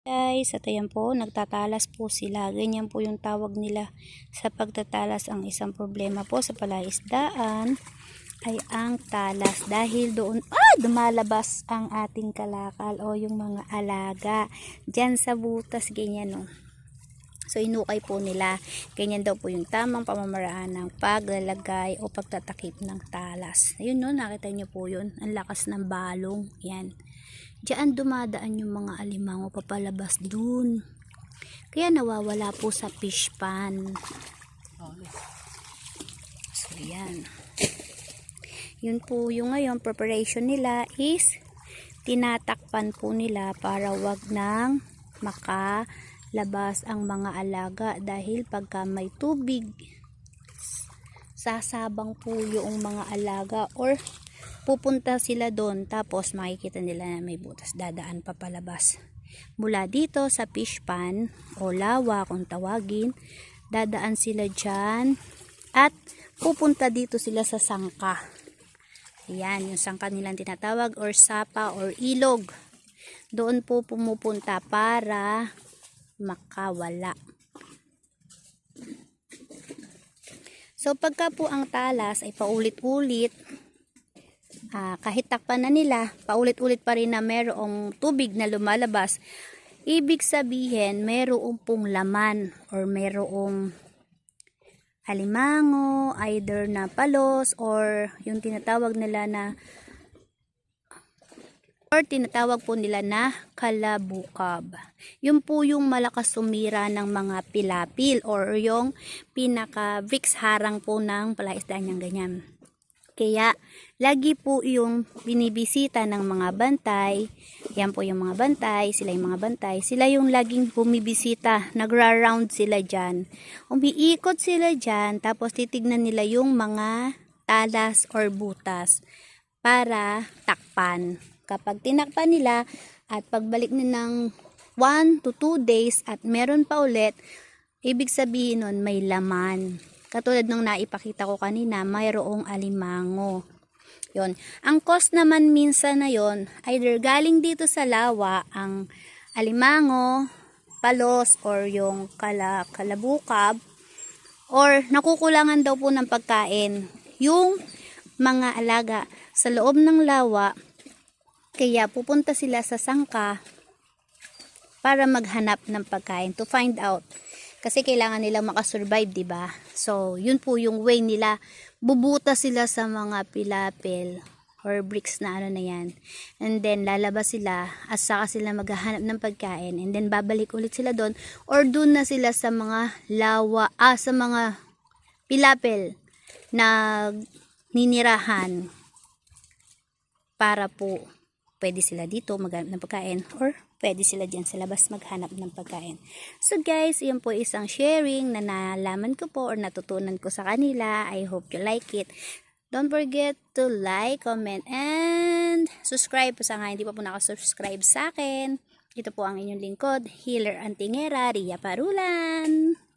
Guys, at ayan po, nagtatalas po sila. Ganyan po yung tawag nila sa pagtatalas. Ang isang problema po sa palaisdaan ay ang talas. Dahil doon, ah, dumalabas ang ating kalakal o yung mga alaga. Diyan sa butas, ganyan no. So, inukay po nila. Ganyan daw po yung tamang pamamaraan ng paglalagay o pagtatakip ng talas. Ayun no, nakita nyo po yun. Ang lakas ng balong. Yan. Diyan dumadaan yung mga alimango papalabas dun. Kaya nawawala po sa fish pan. So, yan. Yun po yung ngayon, preparation nila is tinatakpan po nila para wag nang makalabas ang mga alaga dahil pagka may tubig sasabang po yung mga alaga or pupunta sila doon tapos makikita nila na may butas dadaan pa palabas mula dito sa fish pan o lawa kung tawagin dadaan sila dyan at pupunta dito sila sa sangka Ayan, yung sangka nilang tinatawag or sapa or ilog. Doon po pumupunta para makawala. So pagka po ang talas ay paulit-ulit, ah, kahit takpan na nila, paulit-ulit pa rin na merong tubig na lumalabas, ibig sabihin merong pong laman or merong alimango, either na palos or yung tinatawag nila na or tinatawag po nila na kalabukab. Yun po yung malakas sumira ng mga pilapil or yung pinaka bricks harang po ng palaisdaan niyang ganyan. Kaya, lagi po yung binibisita ng mga bantay. Yan po yung mga bantay, sila yung mga bantay. Sila yung laging bumibisita, nagra-round sila dyan. Umiikot sila dyan, tapos titignan nila yung mga talas or butas para takpan. Kapag tinakpan nila at pagbalik na ng 1 to 2 days at meron pa ulit, ibig sabihin nun may laman. Katulad nung naipakita ko kanina, mayroong alimango. Yon. Ang cost naman minsan na yon, either galing dito sa lawa ang alimango, palos, or yung kala, kalabukab, or nakukulangan daw po ng pagkain. Yung mga alaga sa loob ng lawa, kaya pupunta sila sa sangka para maghanap ng pagkain to find out kasi kailangan nilang makasurvive, 'di ba? So, yun po yung way nila. Bubuta sila sa mga pilapil or bricks na ano na yan. And then, lalabas sila at saka sila maghahanap ng pagkain. And then, babalik ulit sila doon or doon na sila sa mga lawa, ah, sa mga pilapil na ninirahan para po pwede sila dito maghanap ng pagkain or pwede sila dyan sa labas maghanap ng pagkain. So guys, yan po isang sharing na nalaman ko po or natutunan ko sa kanila. I hope you like it. Don't forget to like, comment, and subscribe po sa nga hindi pa po nakasubscribe sa akin. Ito po ang inyong lingkod, Healer Antingera, Ria Parulan.